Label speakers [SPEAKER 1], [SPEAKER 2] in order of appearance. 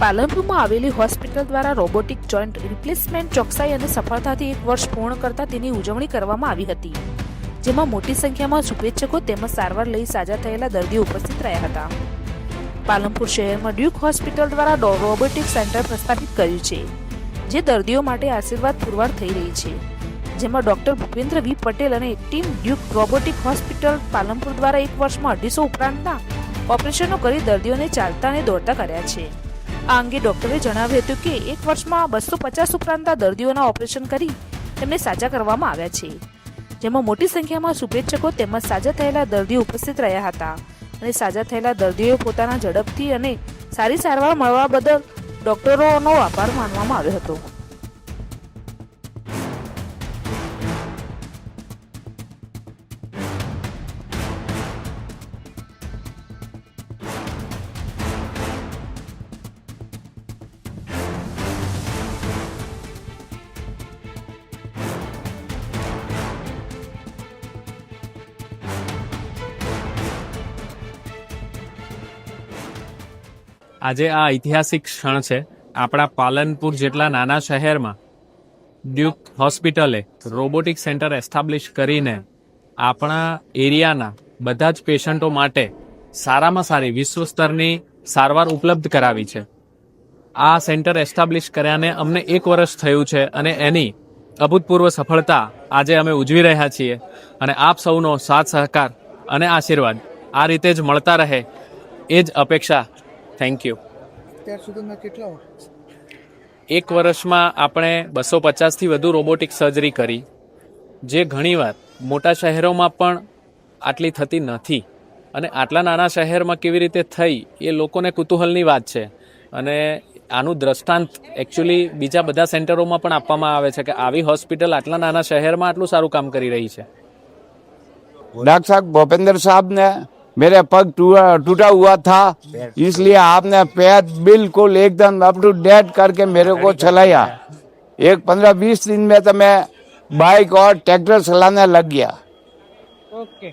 [SPEAKER 1] પાલનપુરમાં આવેલી હોસ્પિટલ દ્વારા robotic joint replacement ચોકસાઈ અને સફળતાથી એક વર્ષ પૂર્ણ કરતા તેની ઉજવણી કરવામાં આવી હતી, જેમાં મોટી સંખ્યામાં શુભેચ્છકો તેમજ સારવાર લઈ સાજા થયેલા દર્દીઓ ઉપસ્થિત રહ્યા હતા. પાલનપુર શહેરમાં ડ્યુક હોસ્પિટલ દ્વારા રોબોટિક સેન્ટર પ્રસ્થાપિત કર્યું છે, જે દર્દીઓ માટે આશીર્વાદ પુરવાર થઈ રહી છે, જેમાં ડોક્ટર ભૂપેન્દ્ર વી પટેલ અને team Duke robotic hospital Palanpur દ્વારા એક વર્ષમાં અઢીસો ઉપરાંતના ઓપરેશનો કરી દર્દીઓને ચાલતા અને દોડતા કર્યા છે. આ અંગે ડોક્ટરે જણાવ્યું હતું કે એક વર્ષમાં બસો પચાસ ઉપરાંતના દર્દીઓના ઓપરેશન કરી તેમને સાજા કરવામાં આવ્યા છે. જેમાં મોટી સંખ્યામાં શુભેચ્છકો તેમજ સાજા થયેલા દર્દીઓ ઉપસ્થિત રહ્યા હતા અને સાજા થયેલા દર્દીઓએ પોતાના ઝડપથી અને સારી સારવાર મળવા બદલ ડોક્ટરોનો આભાર માનવામાં આવ્યો હતો.
[SPEAKER 2] આજે આ ઐતિહાસિક ક્ષણ છે. આપણા પાલનપુર જેટલા નાના શહેરમાં ડ્યુક હોસ્પિટલે રોબોટિક સેન્ટર એસ્ટાબ્લિશ કરીને આપણા એરિયાના બધા જ પેશન્ટો માટે સારામાં સારી વિશ્વ સ્તરની સારવાર ઉપલબ્ધ કરાવી છે. આ સેન્ટર એસ્ટાબ્લિશ કર્યાને અમને એક વર્ષ થયું છે અને એની અભૂતપૂર્વ સફળતા આજે અમે ઉજવી રહ્યા છીએ અને આપ સૌનો સાથ સહકાર અને આશીર્વાદ આ રીતે જ મળતા રહે એ જ અપેક્ષા થેન્ક યુ
[SPEAKER 3] અત્યાર સુધીમાં કેટલા
[SPEAKER 2] એક વર્ષમાં આપણે બસો પચાસથી વધુ રોબોટિક સર્જરી કરી. જે ઘણીવાર મોટા શહેરોમાં પણ આટલી થતી નથી. અને આટલા નાના શહેરમાં કેવી રીતે થઈ એ લોકોને કુતૂહલની વાત છે. અને આનું દ્રષ્ટાંત એકચ્યુઅલી બીજા બધા સેન્ટરોમાં પણ આપવામાં આવે છે કે આવી હોસ્પિટલ આટલા નાના શહેરમાં આટલું સારું કામ કરી રહી છે.
[SPEAKER 4] ડાક્ટર સાહેબ ભૂપેન્દ્ર સાહેબને मेरे पग टूटा टूटा हुआ था। इसलिए आपने पैर बिल्कुल एकदम अप टू डेट करके मेरे को चलाया। एक पंद्रह बीस दिन में तो मैं बाइक और ट्रैक्टर चलाने लग गया।
[SPEAKER 3] ઓકે